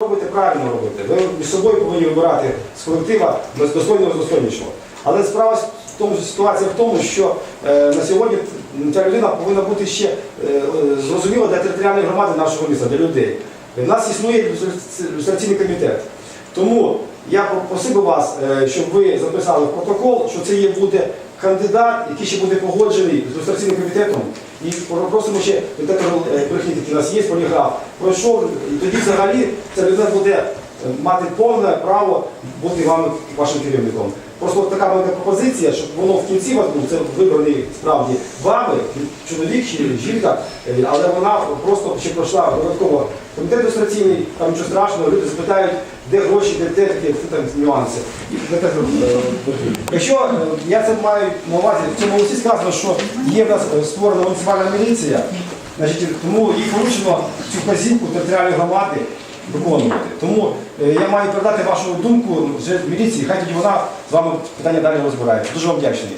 робите правильно робите. Ви між собою повинні вибирати з колектива достойного з достойнішого. Але справа в тому, ситуація в тому, що е, на сьогодні ця людина повинна бути ще е, зрозуміла для територіальної громади нашого міста, для людей. У нас існує ілюстраційний комітет. Тому я попросив би вас, е, щоб ви записали в протокол, що це є буде кандидат, який ще буде погоджений з ілюстраційним комітетом. І просимо ще детектор брехні, у нас є, поліграф, пройшов, і тоді взагалі ця людина буде мати повне право бути вам вашим керівником. Просто така велика пропозиція, щоб воно в кінці вас був, це вибраний справді вами, чоловік чи жінка, е, але вона просто ще пройшла додатково комітет ілюстраційний, там нічого страшного, люди запитають, де гроші, де те, такі там нюанси. І детектор е. Якщо е, я це маю на увазі, в цьому листі сказано, що є в нас е, створена муніципальна міліція, значить, тому їй поручено цю вказівку територіальної громади виконувати. Тому е, я маю передати вашу думку вже в міліції, хай тоді вона з вами питання далі розбирається. Дуже вам вдячний.